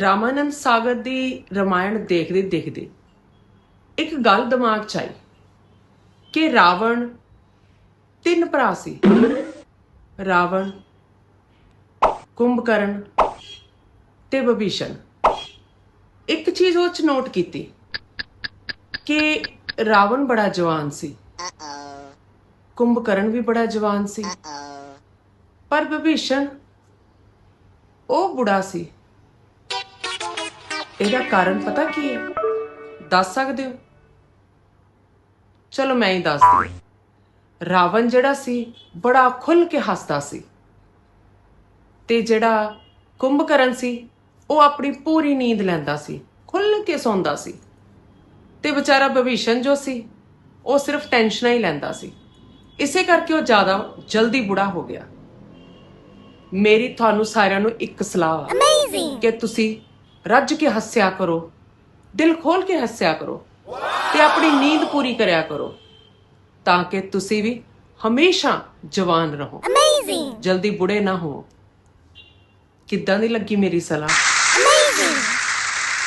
ਰਾਮਾਨੰਦ ਸਾਗਰ ਦੀ ਰਮਾਇਣ ਦੇਖਦੇ ਦੇਖਦੇ ਇੱਕ ਗੱਲ ਦਿਮਾਗ 'ਚ ਆਈ ਕਿ ਰਾਵਣ ਤਿੰਨ ਭਰਾ ਸੀ। ਰਾਵਣ, ਕੁੰਭਕਰਨ ਤੇ ਵਿਭੀਸ਼ਣ। ਇੱਕ ਚੀਜ਼ ਉਹ ਚ ਨੋਟ ਕੀਤੀ ਕਿ ਰਾਵਣ ਬੜਾ ਜਵਾਨ ਸੀ। ਕੁੰਭਕਰਨ ਵੀ ਬੜਾ ਜਵਾਨ ਸੀ। ਪਰ ਵਿਭੀਸ਼ਣ ਉਹ ਬੁੜਾ ਸੀ। ਇਹਦਾ ਕਾਰਨ ਪਤਾ ਕੀ ਹੈ? ਦੱਸ ਸਕਦੇ ਹੋ? ਚਲੋ ਮੈਂ ਹੀ ਦੱਸਦੀ ਹਾਂ। ਰਾਵਣ ਜਿਹੜਾ ਸੀ ਬੜਾ ਖੁੱਲ ਕੇ ਹੱਸਦਾ ਸੀ। ਤੇ ਜਿਹੜਾ ਕੁੰਭਕਰਨ ਸੀ ਉਹ ਆਪਣੀ ਪੂਰੀ ਨੀਂਦ ਲੈਂਦਾ ਸੀ ਖੁੱਲ ਕੇ ਸੌਂਦਾ ਸੀ। ਤੇ ਵਿਚਾਰਾ ਵਿਭੀਸ਼ਣ ਜੋ ਸੀ ਉਹ ਸਿਰਫ ਟੈਨਸ਼ਨਾਂ ਹੀ ਲੈਂਦਾ ਸੀ। ਇਸੇ ਕਰਕੇ ਉਹ ਜ਼ਿਆਦਾ ਜਲਦੀ ਬੁੜਾ ਹੋ ਗਿਆ। ਮੇਰੀ ਤੁਹਾਨੂੰ ਸਾਰਿਆਂ ਨੂੰ ਇੱਕ ਸਲਾਹ ਆ। ਕਿ ਤੁਸੀਂ ਰੱਜ ਕੇ ਹੱਸਿਆ ਕਰੋ ਦਿਲ ਖੋਲ ਕੇ ਹੱਸਿਆ ਕਰੋ ਤੇ ਆਪਣੀ ਨੀਂਦ ਪੂਰੀ ਕਰਿਆ ਕਰੋ ਤਾਂ ਕਿ ਤੁਸੀਂ ਵੀ ਹਮੇਸ਼ਾ ਜਵਾਨ ਰਹੋ। ਜਲਦੀ ਬੁੜੇ ਨਾ ਹੋ ਕਿੱਦਾਂ ਦੀ ਲੱਗੀ ਮੇਰੀ ਸਲਾਹ?